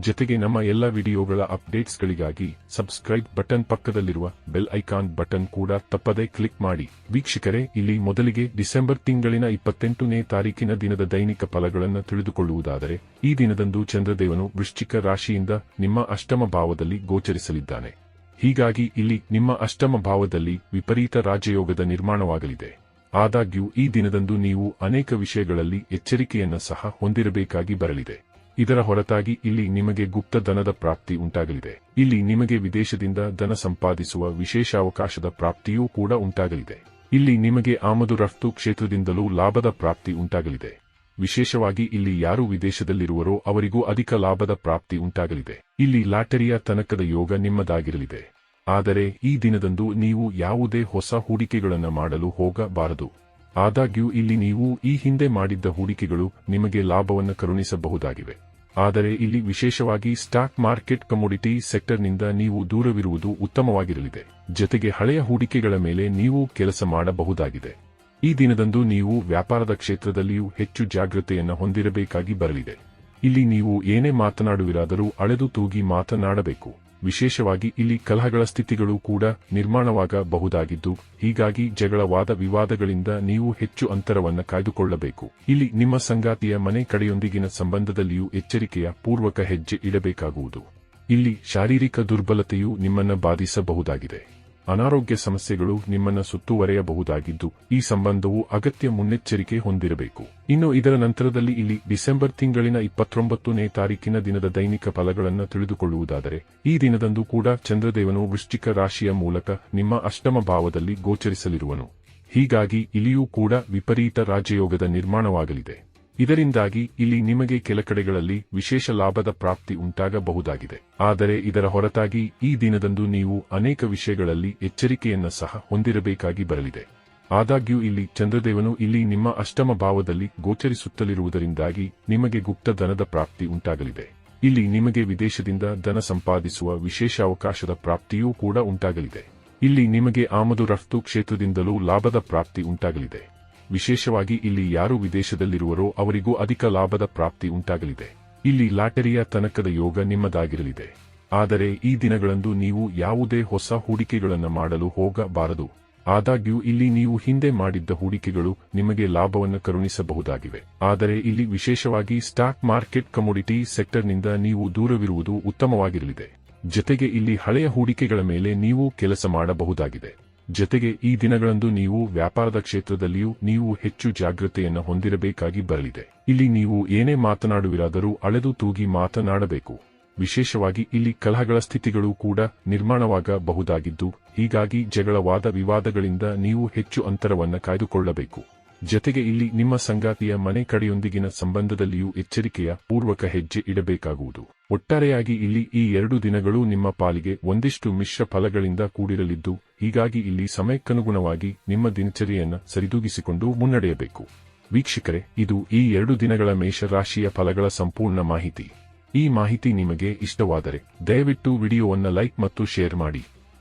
ಜೊತೆಗೆ ನಮ್ಮ ಎಲ್ಲ ವಿಡಿಯೋಗಳ ಅಪ್ಡೇಟ್ಸ್ಗಳಿಗಾಗಿ ಸಬ್ಸ್ಕ್ರೈಬ್ ಬಟನ್ ಪಕ್ಕದಲ್ಲಿರುವ ಬೆಲ್ ಐಕಾನ್ ಬಟನ್ ಕೂಡ ತಪ್ಪದೇ ಕ್ಲಿಕ್ ಮಾಡಿ. ವೀಕ್ಷಕರೇ, ಇಲ್ಲಿ ಮೊದಲಿಗೆ ಡಿಸೆಂಬರ್ ತಿಂಗಳಿನ ಇಪ್ಪತ್ತೆಂಟನೇ ತಾರೀಕಿನ ದಿನದ ದೈನಿಕ ಫಲಗಳನ್ನು ತಿಳಿದುಕೊಳ್ಳುವುದಾದರೆ, ಈ ದಿನದಂದು ಚಂದ್ರದೇವನು ವೃಶ್ಚಿಕ ರಾಶಿಯಿಂದ ನಿಮ್ಮ ಅಷ್ಟಮ ಭಾವದಲ್ಲಿ ಗೋಚರಿಸಲಿದ್ದಾನೆ. ಹೀಗಾಗಿ ಇಲ್ಲಿ ನಿಮ್ಮ ಅಷ್ಟಮ ಭಾವದಲ್ಲಿ ವಿಪರೀತ ರಾಜಯೋಗದ ನಿರ್ಮಾಣವಾಗಲಿದೆ. ಆದಾಗ್ಯೂ ಈ ದಿನದಂದು ನೀವು ಅನೇಕ ವಿಷಯಗಳಲ್ಲಿ ಎಚ್ಚರಿಕೆಯನ್ನು ಸಹ ಹೊಂದಿರಬೇಕಾಗಿ ಬರಲಿದೆ. ಇದರ ಹೊರತಾಗಿ ಇಲ್ಲಿ ನಿಮಗೆ ಗುಪ್ತ ಧನದ ಪ್ರಾಪ್ತಿ ಉಂಟಾಗಲಿದೆ. ಇಲ್ಲಿ ನಿಮಗೆ ವಿದೇಶದಿಂದ ಧನ ಸಂಪಾದಿಸುವ ವಿಶೇಷಾವಕಾಶದ ಪ್ರಾಪ್ತಿಯೂ ಕೂಡ ಉಂಟಾಗಲಿದೆ. ಇಲ್ಲಿ ನಿಮಗೆ ಆಮದು ರಫ್ತು ಕ್ಷೇತ್ರದಿಂದಲೂ ಲಾಭದ ಪ್ರಾಪ್ತಿ ಉಂಟಾಗಲಿದೆ. ವಿಶೇಷವಾಗಿ ಇಲ್ಲಿ ಯಾರು ವಿದೇಶದಲ್ಲಿರುವರೋ ಅವರಿಗೂ ಅಧಿಕ ಲಾಭದ ಪ್ರಾಪ್ತಿ ಉಂಟಾಗಲಿದೆ. ಇಲ್ಲಿ ಲಾಟರಿಯ ತನಕದ ಯೋಗ ನಿಮ್ಮದಾಗಿರಲಿದೆ. ಆದರೆ ಈ ದಿನದಂದು ನೀವು ಯಾವುದೇ ಹೊಸ ಹೂಡಿಕೆಗಳನ್ನು ಮಾಡಲು ಹೋಗಬಾರದು. ಆದಾಗ್ಯೂ ಇಲ್ಲಿ ನೀವು ಈ ಹಿಂದೆ ಮಾಡಿದ್ದ ಹೂಡಿಕೆಗಳು ನಿಮಗೆ ಲಾಭವನ್ನು ಕರುಣಿಸಬಹುದಾಗಿವೆ. ಆದರೆ ಇಲ್ಲಿ ವಿಶೇಷವಾಗಿ ಸ್ಟಾಕ್ ಮಾರ್ಕೆಟ್ ಕಮೋಡಿಟಿ ಸೆಕ್ಟರ್ನಿಂದ ನೀವು ದೂರವಿರುವುದು ಉತ್ತಮವಾಗಿರಲಿದೆ. ಜೊತೆಗೆ ಹಳೆಯ ಹೂಡಿಕೆಗಳ ಮೇಲೆ ನೀವು ಕೆಲಸ ಮಾಡಬಹುದಾಗಿದೆ. ಈ ದಿನದಂದು ನೀವು ವ್ಯಾಪಾರದ ಕ್ಷೇತ್ರದಲ್ಲಿಯೂ ಹೆಚ್ಚು ಜಾಗೃತೆಯನ್ನು ಹೊಂದಿರಬೇಕಾಗಿ ಬರಲಿದೆ. ಇಲ್ಲಿ ನೀವು ಏನೇ ಮಾತನಾಡುವಿರಾದರೂ ಅಳೆದು ತೂಗಿ ಮಾತನಾಡಬೇಕು. ವಿಶೇಷವಾಗಿ ಇಲ್ಲಿ ಕಲಹಗಳ ಸ್ಥಿತಿಗಳು ಕೂಡ ನಿರ್ಮಾಣವಾಗಬಹುದಾಗಿದ್ದು, ಹೀಗಾಗಿ ಜಗಳವಾದ ವಿವಾದಗಳಿಂದ ನೀವು ಹೆಚ್ಚು ಅಂತರವನ್ನು ಕಾಯ್ದುಕೊಳ್ಳಬೇಕು. ಇಲ್ಲಿ ನಿಮ್ಮ ಸಂಗಾತಿಯ ಮನೆ ಕಡೆಯೊಂದಿಗಿನ ಸಂಬಂಧದಲ್ಲಿಯೂ ಎಚ್ಚರಿಕೆಯ ಪೂರ್ವಕ ಹೆಜ್ಜೆ ಇಡಬೇಕಾಗುವುದು. ಇಲ್ಲಿ ಶಾರೀರಿಕ ದುರ್ಬಲತೆಯು ನಿಮ್ಮನ್ನ ಬಾಧಿಸಬಹುದಾಗಿದೆ. ಅನಾರೋಗ್ಯ ಸಮಸ್ಯೆಗಳು ನಿಮ್ಮನ್ನು ಸುತ್ತುವರೆಯಬಹುದಾಗಿದ್ದು, ಈ ಸಂಬಂಧವು ಅಗತ್ಯ ಮುನ್ನೆಚ್ಚರಿಕೆ ಹೊಂದಿರಬೇಕು. ಇನ್ನು ಇದರ ನಂತರದಲ್ಲಿ ಇಲ್ಲಿ ಡಿಸೆಂಬರ್ ತಿಂಗಳಿನ ಇಪ್ಪತ್ತೊಂಬತ್ತನೇ ತಾರೀಕಿನ ದಿನದ ದೈನಿಕ ಫಲಗಳನ್ನು ತಿಳಿದುಕೊಳ್ಳುವುದಾದರೆ, ಈ ದಿನದಂದು ಕೂಡ ಚಂದ್ರದೇವನು ವೃಶ್ಚಿಕ ರಾಶಿಯ ಮೂಲಕ ನಿಮ್ಮ ಅಷ್ಟಮ ಭಾವದಲ್ಲಿ ಗೋಚರಿಸಲಿರುವನು. ಹೀಗಾಗಿ ಇಲ್ಲಿಯೂ ಕೂಡ ವಿಪರೀತ ರಾಜಯೋಗದ ನಿರ್ಮಾಣವಾಗಲಿದೆ. ಇದರಿಂದಾಗಿ ಇಲ್ಲಿ ನಿಮಗೆ ಕೆಲ ಕಡೆಗಳಲ್ಲಿ ವಿಶೇಷ ಲಾಭದ ಪ್ರಾಪ್ತಿ ಉಂಟಾಗಬಹುದಾಗಿದೆ. ಆದರೆ ಇದರ ಹೊರತಾಗಿ ಈ ದಿನದಂದು ನೀವು ಅನೇಕ ವಿಷಯಗಳಲ್ಲಿ ಎಚ್ಚರಿಕೆಯನ್ನ ಸಹ ಹೊಂದಿರಬೇಕಾಗಿ ಬರಲಿದೆ. ಆದಾಗ್ಯೂ ಇಲ್ಲಿ ಚಂದ್ರದೇವನು ಇಲ್ಲಿ ನಿಮ್ಮ ಅಷ್ಟಮ ಭಾವದಲ್ಲಿ ಗೋಚರಿಸುತ್ತಲಿರುವುದರಿಂದಾಗಿ ನಿಮಗೆ ಗುಪ್ತ ಧನದ ಪ್ರಾಪ್ತಿ ಉಂಟಾಗಲಿದೆ. ಇಲ್ಲಿ ನಿಮಗೆ ವಿದೇಶದಿಂದ ಧನ ಸಂಪಾದಿಸುವ ವಿಶೇಷ ಅವಕಾಶದ ಪ್ರಾಪ್ತಿಯೂ ಕೂಡ ಉಂಟಾಗಲಿದೆ. ಇಲ್ಲಿ ನಿಮಗೆ ಆಮದು ರಫ್ತು ಕ್ಷೇತ್ರದಿಂದಲೂ ಲಾಭದ ಪ್ರಾಪ್ತಿ ಉಂಟಾಗಲಿದೆ. ವಿಶೇಷವಾಗಿ ಇಲ್ಲಿ ಯಾರು ವಿದೇಶದಲ್ಲಿರುವರೋ ಅವರಿಗೂ ಅಧಿಕ ಲಾಭದ ಪ್ರಾಪ್ತಿ ಉಂಟಾಗಲಿದೆ. ಇಲ್ಲಿ ಲಾಟರಿಯ ತನಕದ ಯೋಗ ನಿಮ್ಮದಾಗಿರಲಿದೆ. ಆದರೆ ಈ ದಿನಗಳಂದು ನೀವು ಯಾವುದೇ ಹೊಸ ಹೂಡಿಕೆಗಳನ್ನು ಮಾಡಲು ಹೋಗಬಾರದು. ಆದಾಗ್ಯೂ ಇಲ್ಲಿ ನೀವು ಹಿಂದೆ ಮಾಡಿದ್ದ ಹೂಡಿಕೆಗಳು ನಿಮಗೆ ಲಾಭವನ್ನು ಕರುಣಿಸಬಹುದಾಗಿವೆ. ಆದರೆ ಇಲ್ಲಿ ವಿಶೇಷವಾಗಿ ಸ್ಟಾಕ್ ಮಾರ್ಕೆಟ್ ಕಮೋಡಿಟಿ ಸೆಕ್ಟರ್ನಿಂದ ನೀವು ದೂರವಿರುವುದು ಉತ್ತಮವಾಗಿರಲಿದೆ. ಜತೆಗೆ ಇಲ್ಲಿ ಹಳೆಯ ಹೂಡಿಕೆಗಳ ಮೇಲೆ ನೀವು ಕೆಲಸ ಮಾಡಬಹುದಾಗಿದೆ. ಜೊತೆಗೆ ಈ ದಿನಗಳಂದು ನೀವು ವ್ಯಾಪಾರದ ಕ್ಷೇತ್ರದಲ್ಲಿಯೂ ನೀವು ಹೆಚ್ಚು ಜಾಗೃತೆಯನ್ನು ಹೊಂದಿರಬೇಕಾಗಿ ಬರಲಿದೆ. ಇಲ್ಲಿ ನೀವು ಏನೇ ಮಾತನಾಡುವಿರಾದರೂ ಅಳೆದು ತೂಗಿ ಮಾತನಾಡಬೇಕು. ವಿಶೇಷವಾಗಿ ಇಲ್ಲಿ ಕಲಹಗಳ ಸ್ಥಿತಿಗಳು ಕೂಡ ನಿರ್ಮಾಣವಾಗಬಹುದಾಗಿದ್ದು, ಹೀಗಾಗಿ ಜಗಳವಾದ ವಿವಾದಗಳಿಂದ ನೀವು ಹೆಚ್ಚು ಅಂತರವನ್ನು ಕಾಯ್ದುಕೊಳ್ಳಬೇಕು. ಜೊತೆಗೆ ಇಲ್ಲಿ ನಿಮ್ಮ ಸಂಗಾತಿಯ ಮನೆ ಕಡೆಯೊಂದಿಗಿನ ಸಂಬಂಧದಲ್ಲಿಯೂ ಎಚ್ಚರಿಕೆಯ ಪೂರ್ವಕ ಹೆಜ್ಜೆ ಇಡಬೇಕಾಗುವುದು. ಒಟ್ಟಾರೆಯಾಗಿ ಇಲ್ಲಿ ಈ ಎರಡು ದಿನಗಳು ನಿಮ್ಮ ಪಾಲಿಗೆ ಒಂದಿಷ್ಟು ಮಿಶ್ರ ಫಲಗಳಿಂದ ಕೂಡಿರಲಿದ್ದು, ಹೀಗಾಗಿ ಇಲ್ಲಿ ಸಮಯಕ್ಕನುಗುಣವಾಗಿ ನಿಮ್ಮ ದಿನಚರಿಯನ್ನು ಸರಿದೂಗಿಸಿಕೊಂಡು ಮುನ್ನಡೆಯಬೇಕು. ವೀಕ್ಷಕರೇ, ಇದು ಈ ಎರಡು ದಿನಗಳ ಮೇಷರಾಶಿಯ ಫಲಗಳ ಸಂಪೂರ್ಣ ಮಾಹಿತಿ. ಈ ಮಾಹಿತಿ ನಿಮಗೆ ಇಷ್ಟವಾದರೆ ದಯವಿಟ್ಟು ವಿಡಿಯೋವನ್ನು ಲೈಕ್ ಮತ್ತು ಶೇರ್ ಮಾಡಿ.